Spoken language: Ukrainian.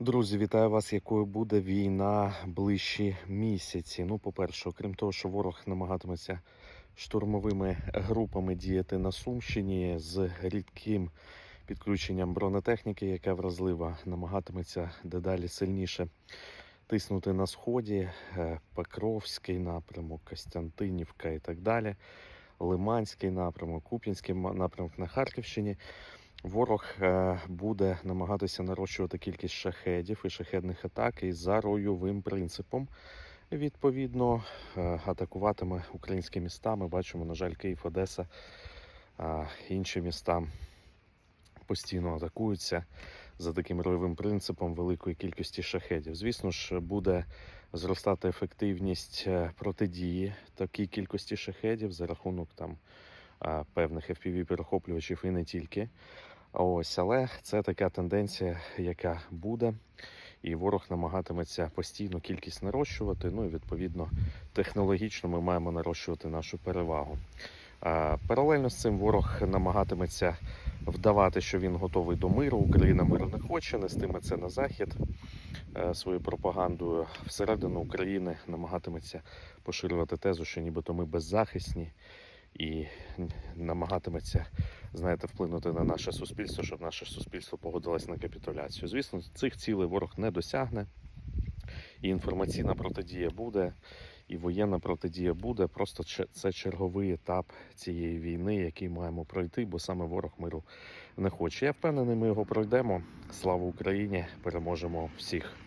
Друзі, вітаю вас, якою буде війна ближчі місяці. Ну, по-перше, окрім того, що ворог намагатиметься штурмовими групами діяти на Сумщині з рідким підключенням бронетехніки, яка вразлива, намагатиметься дедалі сильніше тиснути на сході, е, Покровський напрямок, Костянтинівка і так далі. Лиманський напрямок, Куп'янський напрямок на Харківщині. Ворог е, буде намагатися нарощувати кількість шахедів і шахедних атак із за ройовим принципом. Відповідно, е, атакуватиме українські міста. Ми бачимо, на жаль, Київ, Одеса, а інші міста постійно атакуються за таким ройовим принципом великої кількості шахедів. Звісно ж, буде зростати ефективність е, протидії такій кількості шахедів за рахунок там певних fpv перехоплювачів і не тільки. Ось, але це така тенденція, яка буде, і ворог намагатиметься постійно кількість нарощувати. Ну і відповідно технологічно ми маємо нарощувати нашу перевагу. Паралельно з цим ворог намагатиметься вдавати, що він готовий до миру. Україна миру не хоче, нестиме це на захід е, своєю пропагандою. Всередину України намагатиметься поширювати тезу, що нібито ми беззахисні, і намагатиметься знаєте, вплинути на наше суспільство, щоб наше суспільство погодилось на капітуляцію. Звісно, цих цілей ворог не досягне. І інформаційна протидія буде, і воєнна протидія буде. Просто це черговий етап цієї війни, який маємо пройти, бо саме ворог миру не хоче. Я впевнений, ми його пройдемо. Слава Україні! Переможемо всіх.